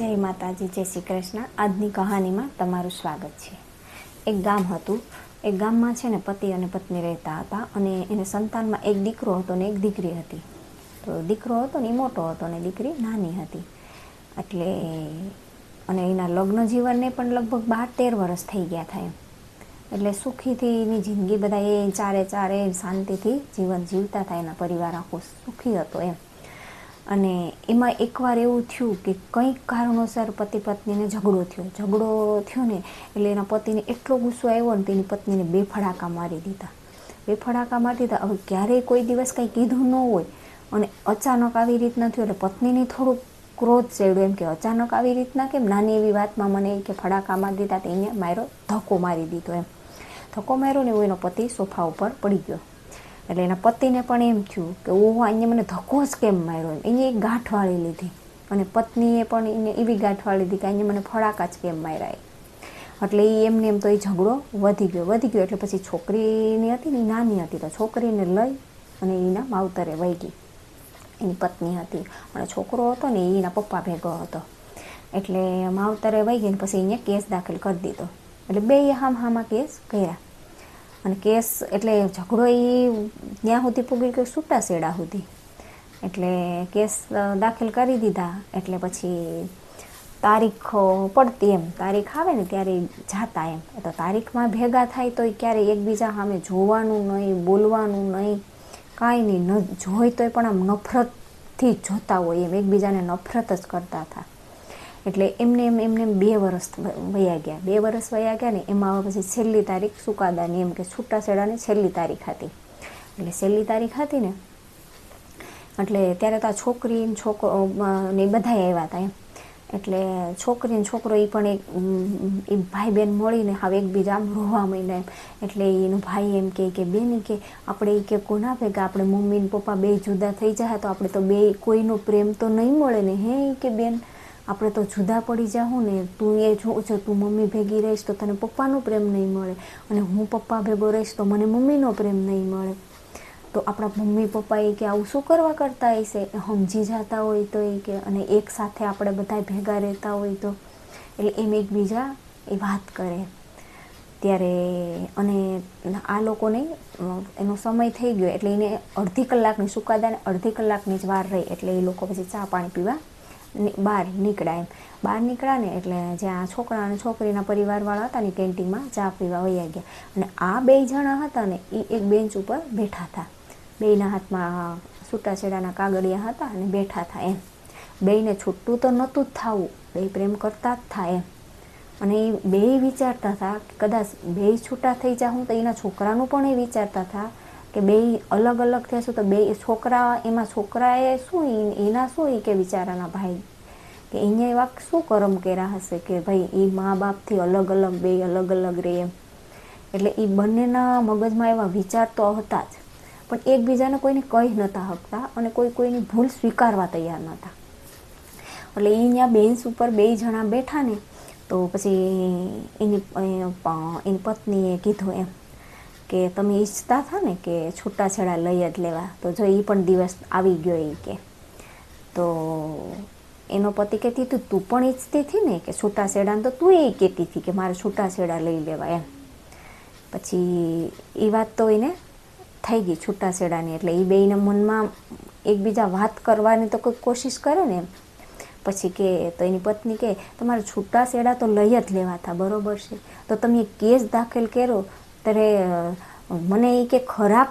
જય માતાજી, જય શ્રી કૃષ્ણ. આજની કહાનીમાં તમારું સ્વાગત છે. એક ગામ હતું. એક ગામમાં છે ને પતિ અને પત્ની રહેતા હતા અને એને સંતાનમાં એક દીકરો હતો ને એક દીકરી હતી. તો દીકરો હતો ને એ મોટો હતો ને દીકરી નાની હતી. એટલે અને એના લગ્ન જીવનને પણ લગભગ બાર તેર વર્ષ થઈ ગયા થાય એટલે સુખીથી એની જિંદગી બધા એ ચારે ચારે શાંતિથી જીવન જીવતા થાય એના પરિવાર આખો સુખી હતો એમ. અને એમાં એકવાર એવું થયું કે કંઈક કારણોસર પતિ પત્નીને ઝઘડો થયો. ઝઘડો થયો ને એટલે એના પતિને એટલો ગુસ્સો આવ્યો ને તેની પત્નીને બે ફડાકા મારી દીધા. બે ફડાકા મારી દીધા. હવે ક્યારેય કોઈ દિવસ કંઈ કીધું ન હોય. અને અચાનક આવી રીતના થયું એટલે પત્નીને થોડુંક ક્રોધ ચડ્યો એમ કે અચાનક આવી રીતના કેમ? નાની એવી વાતમાં મને કે ફડાકા મારી દીધા તેને મારો ધક્કો મારી દીધો એમ. ધક્કો માર્યો ને એવો એનો પતિ સોફા ઉપર પડી ગયો. એટલે એના પતિને પણ એમ થયું કે ઓહો અહીંયા મને ધક્કો જ કેમ માર્યો એમ. એને એક ગાંઠ વાળી લીધી અને પત્નીએ પણ એને એવી ગાંઠ વાળી લીધી કે અહીંયા મને ફળાકા જ કેમ માર્યા એટલે એ એમને એમ તો એ ઝઘડો વધી ગયો વધી ગયો. એટલે પછી છોકરીની હતી ને નાની હતી તો છોકરીને લઈ અને એના માવતરે વહી ગઈ. એની પત્ની હતી. અને છોકરો હતો ને એના પપ્પા ભેગો હતો. એટલે માવતરે વહી ગઈ ને પછી એને કેસ દાખલ કરી દીધો. એટલે બે હામ હામાં કેસ કર્યા. અને કેસ એટલે ઝઘડો એ ત્યાં સુધી પૂગી ગયો, છૂટા શેડા સુધી. એટલે કેસ દાખલ કરી દીધા. એટલે પછી તારીખ પડતી એમ. તારીખ આવે ને ત્યારે જાતા એમ. તો તારીખમાં ભેગા થાય તો ક્યારેય એકબીજા સામે જોવાનું નહીં, બોલવાનું નહીં. કાંઈ નહીં. ન જોઈ તોય પણ આમ નફરતથી જોતા હોય એમ. એકબીજાને નફરત જ કરતા હતા. એટલે એમને એમ એમને એમ બે વર્ષ વયા ગયા. બે વર્ષ વયા ગયા ને એમાં પછી છેલ્લી તારીખ સુકાદાની, એમ કે છૂટાછેડાની છેલ્લી તારીખ હતી. એટલે છેલ્લી તારીખ હતી ને, એટલે ત્યારે તો આ છોકરી છોકરો ને બધા આવ્યા હતા એમ. એટલે છોકરી ને છોકરો એ પણ એક એ ભાઈ બહેન મળીને હવે એકબીજા આમ રોવા માંડ્યા એમ. એટલે એનો ભાઈ એમ કહે કે બેન કે આપણે એ કે કોના ભેગા આપણે મમ્મી ને પપ્પા બે જુદા થઈ જાય તો આપણે તો બે, કોઈનો પ્રેમ તો નહીં મળે ને, હે કે બેન? આપણે તો જુદા પડી જાઉં ને, તું એ જો છે, તું મમ્મી ભેગી રહીશ તો તને પપ્પાનો પ્રેમ નહીં મળે. અને હું પપ્પા ભેગો રહીશ તો મને મમ્મીનો પ્રેમ નહીં મળે. તો આપણા મમ્મી પપ્પા એ કે આવું શું કરવા કરતા હશે? સમજી જતા હોય તો એ કે, અને એક સાથે આપણે બધા ભેગા રહેતા હોય તો. એટલે એમ એકબીજા એ વાત કરે. ત્યારે અને આ લોકોને એનો સમય થઈ ગયો એટલે એને અડધી કલાકની સુકાદાને અડધી કલાકની જ વાર રહી એટલે એ લોકો પછી ચા પાણી પીવા બહાર નીકળ્યા એમ. બહાર નીકળ્યા ને એટલે જ્યાં છોકરા અને છોકરીના પરિવારવાળા હતા ને કેન્ટીનમાં ચા પીવા વયા ગયા. અને આ બે જણા હતા ને એ એક બેન્ચ ઉપર બેઠા હતા. બેયના હાથમાં છૂટાછેડાના કાગળિયા હતા અને બેઠા હતા એમ. બેયને છૂટું તો નહોતું જ થવું. બે પ્રેમ કરતા જ થાય એમ. અને એ બે વિચારતા હતા કે કદાચ બે છૂટા થઈ જાઉં તો એના છોકરાનું પણ એ વિચારતા હતા કે બે અલગ અલગ થશે તો બે છોકરા, એમાં છોકરાએ શું એના શું એ કે બિચારાના ભાઈ? કે અહીંયા એવા શું કરમ કર્યા હશે કે ભાઈ એ મા બાપથી અલગ અલગ, બે અલગ અલગ રહે એમ. એટલે એ બંનેના મગજમાં એવા વિચાર તો હતા જ. પણ એકબીજાને કોઈને કહી નહોતા શકતા અને કોઈ કોઈની ભૂલ સ્વીકારવા તૈયાર નહોતા એટલે એ અહીંયા બેન્ચ ઉપર બે જણા બેઠા ને, તો પછી એની એની પત્નીએ કીધું એમ કે તમે ઈચ્છતા હતા ને કે છૂટાછેડા લઈ જ લેવા, તો જો એ પણ દિવસ આવી ગયો એ કે. તો એનો પતિ કહેતી હતું તું પણ ઈચ્છતી હતી ને કે છૂટાછેડાને તો તું એ કહેતી હતી કે મારે છૂટાછેડા લઈ લેવા એમ. પછી એ વાત તો એને થઈ ગઈ છૂટાછેડાની, એટલે એ બેયના મનમાં એકબીજા વાત કરવાની તો કોઈ કોશિશ કરે ને એમ. પછી કે, તો એની પત્ની કે, તમારે છૂટાછેડા તો લઈ જ લેવા હતા બરોબર છે. તો તમે કેસ દાખલ કર્યો ત્યારે મને એ કે ખરાબ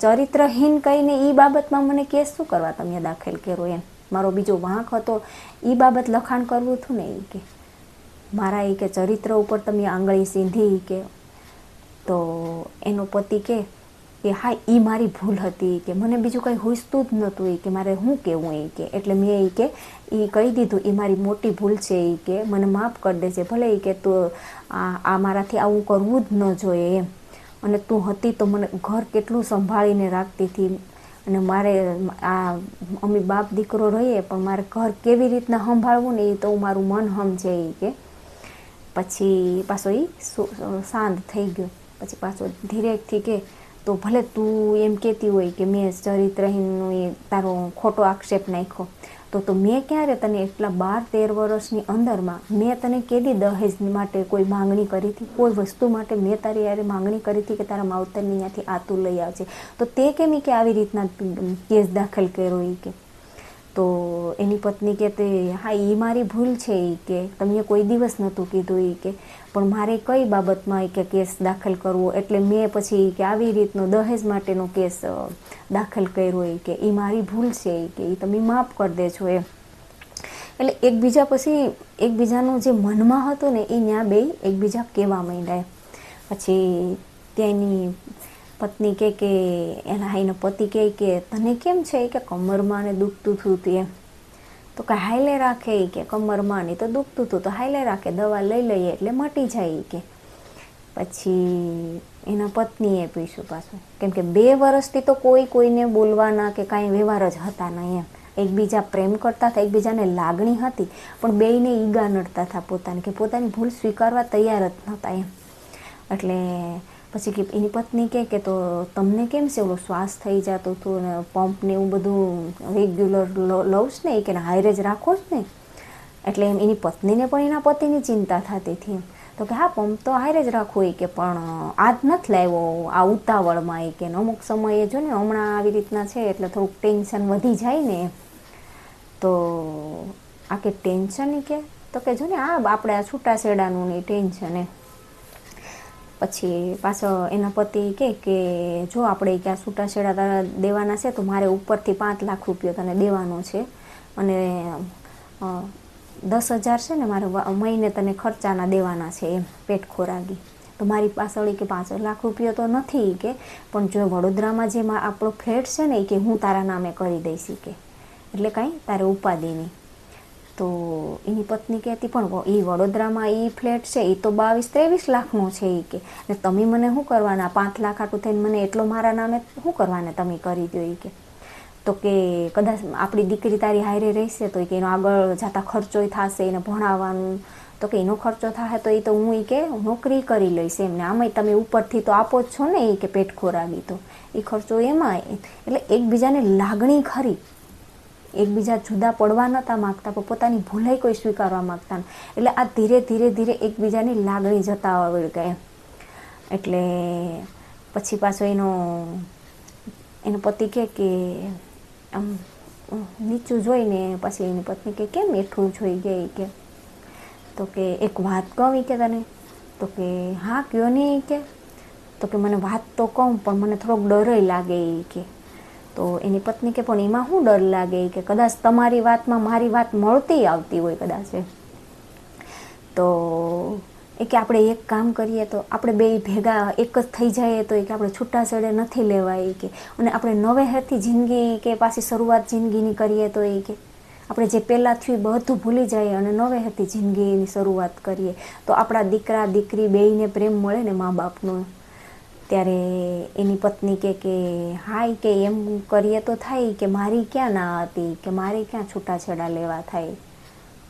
ચરિત્રહીન કહીને એ બાબતમાં મને કેસ શું કરવા તમે દાખલ કર્યો એમ? મારો બીજો વાંક હતો એ બાબત લખાણ કરવું હતું ને એ કે, મારા એ કે ચરિત્ર ઉપર તમે આંગળી સીંધી કે. તો એનો પતિ કે કે હા એ મારી ભૂલ હતી કે મને બીજું કંઈ હોઈતું જ નહોતું એ કે મારે શું કહેવું એ કે? એટલે મેં એ કે એ કહી દીધું એ મારી મોટી ભૂલ છે એ કે, મને માફ કરી દેજે, ભલે એ કે તું આ મારાથી આવું કરવું જ ન જોઈએ એમ. અને તું હતી તો મને ઘર કેટલું સંભાળીને રાખતી હતી. અને મારે આ અમે બાપ દીકરો રહીએ, પણ મારે ઘર કેવી રીતના સંભાળવું ને એ તો મારું મન સમજે એ કે. પછી પાછો એ શાંત થઈ ગયો. પછી પાછો ધીરેકથી કે તો ભલે તું એમ કહેતી હોય કે મેં ચરિત્રહીનનો એ તારો ખોટો આક્ષેપ નાખ્યો, તો તો મેં ક્યારે તને એટલા બાર તેર વર્ષની અંદરમાં મેં તને કેદી દહેજ માટે કોઈ માંગણી કરી હતી? કોઈ વસ્તુ માટે મેં તારી યારે માંગણી કરી હતી કે તારા માવતરની અહીંયાથી આતું લઈ આવજે? તો તે કેમ કે આવી રીતના કેસ દાખલ કર્યો એ કે? તો એની પત્ની કે તે, હા એ મારી ભૂલ છે એ કે તમને કોઈ દિવસ નહોતું કીધું એ કે, પણ મારે કઈ બાબતમાં એ કે કેસ દાખલ કરવો? એટલે મેં પછી કે આવી રીતનો દહેજ માટેનો કેસ દાખલ કર્યો એ કે એ મારી ભૂલ છે એ કે એ તમે માફ કરી દેજો એમ. એટલે એકબીજા પછી, એકબીજાનું જે મનમાં હતું ને એ ત્યાં બે એકબીજા કહેવા માંડ્યા પછી ત્યાંની પત્ની કહે કે, એના એનો પતિ કહે કે, તને કેમ છે? કે, કમરમાં ને દુખતું થયું તું એમ. તો કે, હાઈલે રાખે? કે, કમરમાં ને તો દુખતું હતું તો હાઈલે રાખે, દવા લઈ લઈએ એટલે મટી જાય કે. પછી એના પત્નીએ પીશું પાછું, કેમ કે બે વર્ષથી તો કોઈ કોઈને બોલવાના કે કાંઈ વ્યવહાર જ હતા નહીં એમ. એકબીજા પ્રેમ કરતા હતા, એકબીજાને લાગણી હતી, પણ બેયને ઈગા નડતા હતા પોતાની, કે પોતાની ભૂલ સ્વીકારવા તૈયાર જ નહોતા એમ. એટલે પછી કે એની પત્ની કહે કે તો તમને કેમ છે ઓલો શ્વાસ થઈ જતો હતો ને પંપ ને એવું બધું રેગ્યુલર લઉં જ ને? એ કે હાઈરે જ રાખો જ ને. એટલે એમ એની પત્નીને પણ એના પતિની ચિંતા થતી હતી એમ. તો કે, હા, પંપ તો હારે જ રાખવું એ કે, પણ, આજ નથી લાવ્યો આ ઉતાવળમાં. એ કે અમુક સમયે જો ને હમણાં આવી રીતના છે એટલે થોડુંક ટેન્શન વધી જાય ને. તો આ કે ટેન્શન કે, તો કે જો ને આ આપણે આ છૂટાછેડાનું ને ટેન્શન એમ. પછી પાછો એના પતિ કે કે જો આપણે ક્યાં છૂટાછેડા તારા દેવાના છે, તો મારે ઉપરથી પાંચ લાખ રૂપિયા તને દેવાનો છે. અને દસ હજાર છે ને મારે મહિને તને ખર્ચાના દેવાના છે એમ, પેટ ખોરાકી તો મારી પાછળ કે પાંચ લાખ રૂપિયા તો નથી કે, પણ જો વડોદરામાં જે આપણો ફ્લેટ છે ને એ કે હું તારા નામે કરી દઈશ કે. એટલે કાંઈ તારે ઉપાધિ નહીં. તો એની પત્ની કહેતી, પણ એ વડોદરામાં એ ફ્લેટ છે એ તો બાવીસ ત્રેવીસ લાખનો છે એ કે. ને તમે મને શું કરવાના? પાંચ લાખ આટલું થઈને મને એટલો મારા નામે શું કરવાના તમે કરી દો એ કે. તો કે કદાચ આપણી દીકરી તારી હારે રહેશે તો કે એનો આગળ જતા ખર્ચો થશે, એને ભણાવવાનું. તો કે એનો ખર્ચો થાય તો એ તો હું એ કે નોકરી કરી લઈશ એમને આમાંય તમે ઉપરથી તો આપો જ છો ને એ કે પેટ ખોરાવી તો. એ ખર્ચો એમાં એટલે એકબીજાને લાગણી ખરી. એકબીજા જુદા પડવા નહોતા માગતા, પણ પોતાની ભૂલાઈ કોઈ સ્વીકારવા માગતા. એટલે આ ધીરે ધીરે ધીરે એકબીજાની લાગણી જતા આવી ગયા એટલે પછી પાછો એનો એનો પતિ કહે કે, આમ નીચું જોઈને પછી એની પત્ની કે કેમ એઠું જોઈ ગઈ? કે, તો કે, એક વાત કહું કે તને. તો કે, હા, કયો નહીં કે, તો કે, મને વાત તો કહું, પણ મને થોડોક ડરય લાગે એ કે. તો એની પત્ની કે પણ એમાં શું ડર લાગે કે કદાચ તમારી વાતમાં મારી વાત મળતી આવતી હોય કદાચ. તો એ કે આપણે એક કામ કરીએ તો આપણે બે ભેગા એક જ થઈ જઈએ તો એ કે આપણે છૂટાછેડે નથી લેવાય કે. અને આપણે નવે હેરથી જિંદગી કે પાછી શરૂઆત જિંદગીની કરીએ તો એ કે. આપણે જે પહેલાં થયું બધું ભૂલી જઈએ અને નવે હેરથી જિંદગીની શરૂઆત કરીએ તો આપણા દીકરા, દીકરી બેયને પ્રેમ મળે ને મા બાપનો. ત્યારે એની પત્ની કે કે, હાય, કે એમ કરીએ તો થાય કે મારી ક્યાં ના હતી, કે મારે ક્યાં છૂટાછેડા લેવા થાય?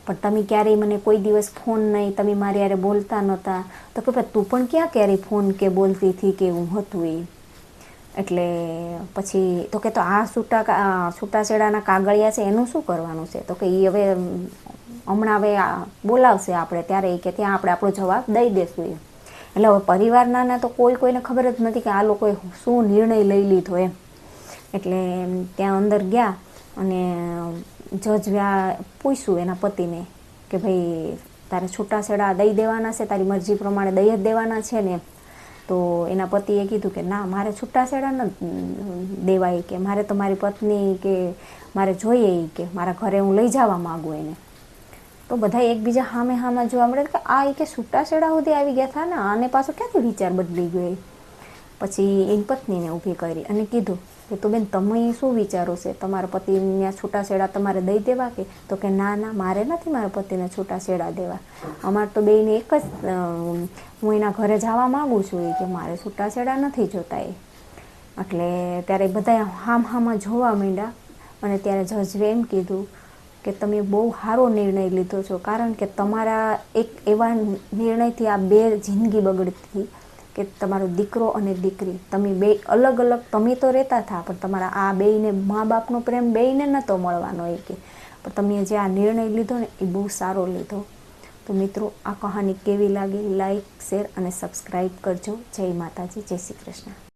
પણ તમે ક્યારેય મને કોઈ દિવસ ફોન નહીં, તમે મારી યારે બોલતા નહોતા. તો કે ભાઈ તું પણ ક્યાં ક્યારેય ફોન કે બોલતી હતી કે એવું હતું એ એટલે પછી તો કે તો આ છૂટા છૂટાછેડાના કાગળિયા છે, એનું શું કરવાનું છે? તો કે એ હવે, હમણાં હવે બોલાવશે આપણે ત્યારે એ કે ત્યાં આપણે આપણો જવાબ દઈ દેશું એમ. એટલે હવે પરિવારનાને તો કોઈ કોઈને ખબર જ નથી કે આ લોકોએ શું નિર્ણય લઈ લીધો એમ. એટલે ત્યાં અંદર ગયા અને જજ વ્યા પૂછ્યું એના પતિને કે ભાઈ, તારે છૂટાછેડા દઈ દેવાના છે, તારી મરજી પ્રમાણે દઈ જ દેવાના છે ને તો એના પતિએ કીધું કે ના, મારે છૂટાછેડા ન દેવાય કે, મારે તો મારી પત્ની કે મારે જોઈએ કે, મારા ઘરે હું લઈ જવા માગું એને. તો બધા એકબીજા હામે હામાં જોવા મળે કે આ એ કે છૂટાછેડા સુધી આવી ગયા હતા ને આને પાછો ક્યાંથી વિચાર બદલી ગયો પછી એની પત્નીને ઊભી કરી અને કીધું કે, તો બેન, તમે શું વિચારો છે? તમારા પતિને છૂટાછેડા તમારે દઈ દેવા કે? તો કે, ના ના, મારે નથી મારા પતિને છૂટાછેડા દેવા. અમારે તો બેને એક જ હું એના ઘરે જવા માગું છું એ કે મારે છૂટાછેડા નથી જોતા એ. એટલે ત્યારે બધા હામ હામાં જોવા માંડ્યા અને ત્યારે જજવે એમ કીધું કે તમે બહુ સારો નિર્ણય લીધો છો. કારણ કે તમારા એક એવા નિર્ણયથી આ બે જિંદગી બગડતી કે તમારો દીકરો અને દીકરી. તમે બે અલગ અલગ, તમે તો રહેતા હતા પણ તમારા આ બેયને મા બાપનો પ્રેમ બેયને નહોતો મળવાનો એ કે. પણ તમે જે આ નિર્ણય લીધો ને, એ બહુ સારો લીધો. તો મિત્રો, આ કહાની કેવી લાગી? લાઈક, શેર અને સબસ્ક્રાઈબ કરજો. જય માતાજી, જય શ્રી કૃષ્ણ.